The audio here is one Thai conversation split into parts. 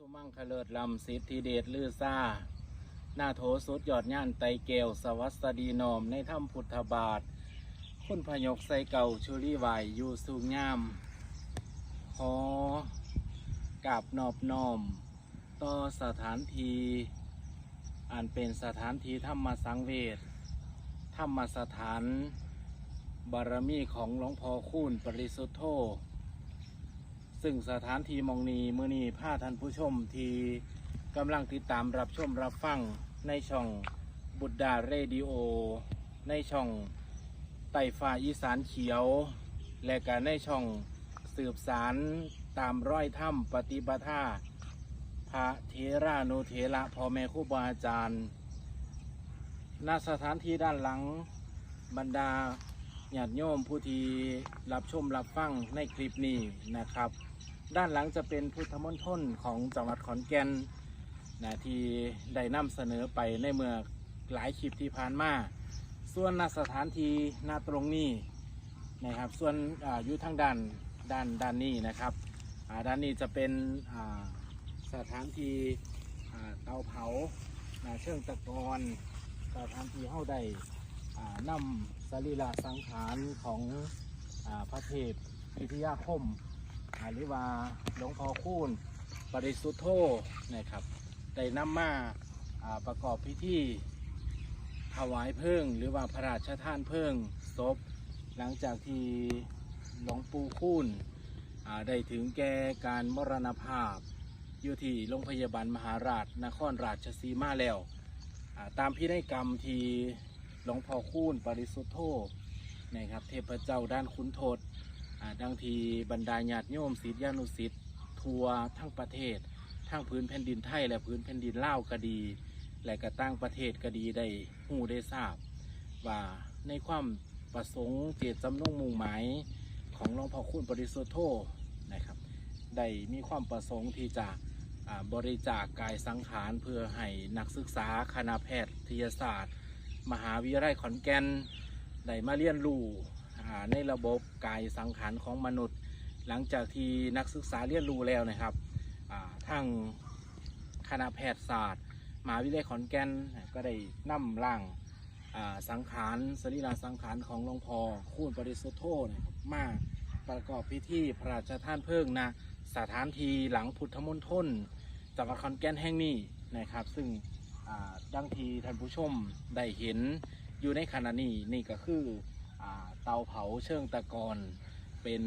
สุมังคเลิศลำสิทธิเดชลือซาหน้าโถสุดยอดย่านไตเกลสวัสดีนอมในถ้ำพุทธบาท คุณพยกใส่เก่าชุลีไหวอยู่สูงงามขอกราบนอบน้อม ต่อสถานทีอันเป็นสถานที่ธรรมสังเวชธรรมสถาน บารมีของหลวงพ่อคูณปริสุทธโธ ซึ่งสถานที่มองนี้มือนี้าท่านผู้ชมที่กำลังติดตามรับชมรับฟังในช่องบุตรดาเรดิโอ ในช่องไต่ฟ้าอีสานเขียว และก็ในช่องสืบสารตามร้อยถ้ำปฏิปทาพระเทรานุเทระพ่อแม่ครูบาอาจารย์ณสถานที่ด้านหลังบรรดาญาติโยมผู้ที่รับชมรับฟังในคลิปนี้นะครับ ด้านหลังจะเป็นพุทธมณฑลของจังหวัดขอนแก่นนะที่ได้นำเสนอไปในเมื่อหลายคลิปที่ผ่านมาส่วนณสถานที่ณตรงนี้นะครับ ส่วนออยู่ทางด้านด้านด้านนี้นะครับด้านนี้จะเป็นสถานที่เตาเผาเชิงตะกอนสถานที่เข้าได้อ่านำสรีระสังขารของอพระเทพพิทยาคม หรือว่าหลวงพ่อคูณปริสุทธโธนะครับได้นำมาาประกอบพิธีถวายเพลิงหรือว่าพระราชทานเพลิงศพหลังจากที่หลวงปู่คูณได้ถึงแก่การมรณภาพ อยู่ที่โรงพยาบาลมหาราชนครราชสีมาแล้ว ตามพินัยกรรมที่หลวงพ่อคูณปริสุทธโธนะครับเทพเจ้าด้านขุนโทษ ดังทีบรรดาญาติโยมศิษยานุศิษย์ทัวทั้งประเทศ ทั้งพื้นแผ่นดินไทย และพื้นแผ่นดินลาวก็ดี และก็ต่างประเทศก็ดีได้หูได้ทราบ ว่าในความประสงค์เจตจำนงมุ่งหมายของหลวงพ่อคูณปริสุทธโธนะครับได้มีความประสงค์ที่จะบริจาคกายสังขารเพื่อให้นักศึกษาคณะแพทยศาสตร์ มหาวิทยาลัยขอนแก่นได้มาเรียนรู้ ในระบบกายสังขารของมนุษย์ หลังจากที่นักศึกษาเรียนรู้แล้วนะครับทางคณะแพทยศาสตร์มหาวิทยาลัยขอนแก่นก็ได้นำร่างสังขารสรีระสังขารของหลวงพ่อคูณปริสุทธโธนะครับมาประกอบพิธีพระราชทานเพลิงนะสถานที่หลังพุทธมณฑลจังหวัดขอนแก่นแห่งนี้นะครับ ซึ่งดังที่ท่านผู้ชมได้เห็นอยู่ในขณะนี้นี่ก็คือ เตาเผาเชิงตะกอนเป็น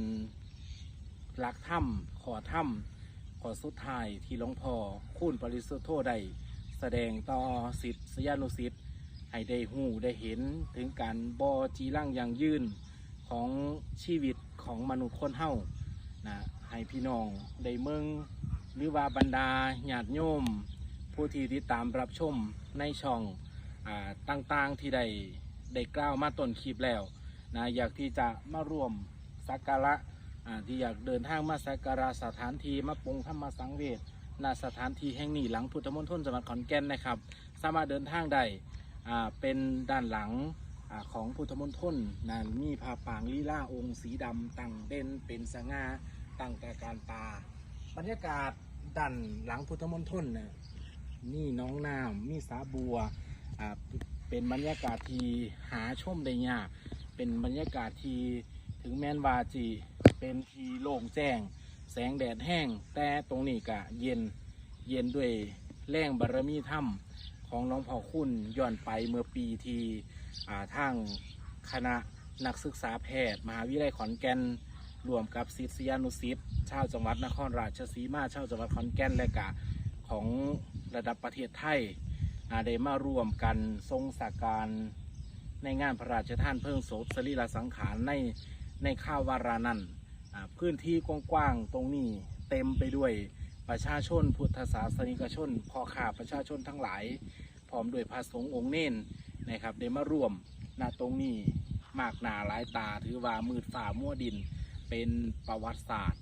หลักถ้ำขอถ้ำขอสุดท้ายที่หลวงพ่อคุณปริสุทธโธได้แสดงต่อสิทธิสยานุสิทธิ์ให้ได้หูได้เห็นถึงการบอจีร่างอย่างยืนของชีวิตของมนุษย์คนเฮานะให้พี่น้องได้เมืองหรือว่าบรรดาญาติโยม ผู้ที่ติดตามรับชมในช่องอต่างๆที่ได้ได้กล่าวมาต้นคลิปแล้ว นะอยากที่จะมาร่วมสักการะที่อยากเดินทางมาสักการะสถานที่มาปรงธรรมสังเวชณสถานที่แห่งนี้หลังพุทธมณฑลจังหวัดขอนแก่นนะครับ สามารถเดินทางได้เป็นด้านหลังอของพุทธมณฑลนะมีผ้าปางลีลาองค์สีดำตั้งเด่นเป็นสง่าตั้งแต่การตา บรรยากาศด้านหลังพุทธมณฑลนะนี่น้องน้ำมีสาบัวเป็นบรรยากาศที่หาชมได้ยาก เป็นบรรยากาศที่ถึงแม้นวาจีเป็นที่โล่งแจ้ง แสงแดดแห้ง แต่ตรงนี้ก็เย็นเย็นด้วยแรงบารมีธรรมของหลวงพ่อคุณย้อนไปเมื่อปีที่ทางคณะนักศึกษาแพทย์ มหาวิทยาลัยขอนแก่นรวมกับศิษยานุศิษย์ชาวจังหวัดนครราชสีมาชาวจังหวัดขอนแก่นและกะของระดับประเทศไทยอาได้มาร่วมกันทรงสาการ ในงานพระราชทานเพลิงศพสรีระสังขารในในข้าววารานันอ่าพื้นที่กว้างๆตรงนี้เต็มไปด้วยประชาชน พุทธศาสนิกชนพ่อข้าประชาชนทั้งหลาย พร้อมด้วยพระสงฆ์องค์เน้นนะครับได้มาร่วมณตรงนี้มากหนาหลายตาถือว่ามืดฝ่ามั่วดิน เป็นประวัติศาสตร์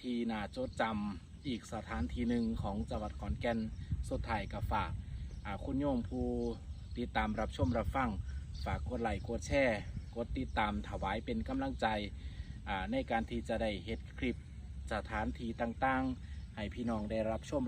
ที่น่าจดจำอีกสถานที่หนึ่งของจังหวัดขอนแก่นสุดท้ายกับฝากอ่าคุณโยมผู้ติดตามรับชมรับฟัง ฝากกดไลค์กดแชร์กดติดตามถวายเป็นกำลังใจในการที่จะได้เฮ็ดคลิปสถานที่ต่างๆ ให้พี่น้องได้รับชม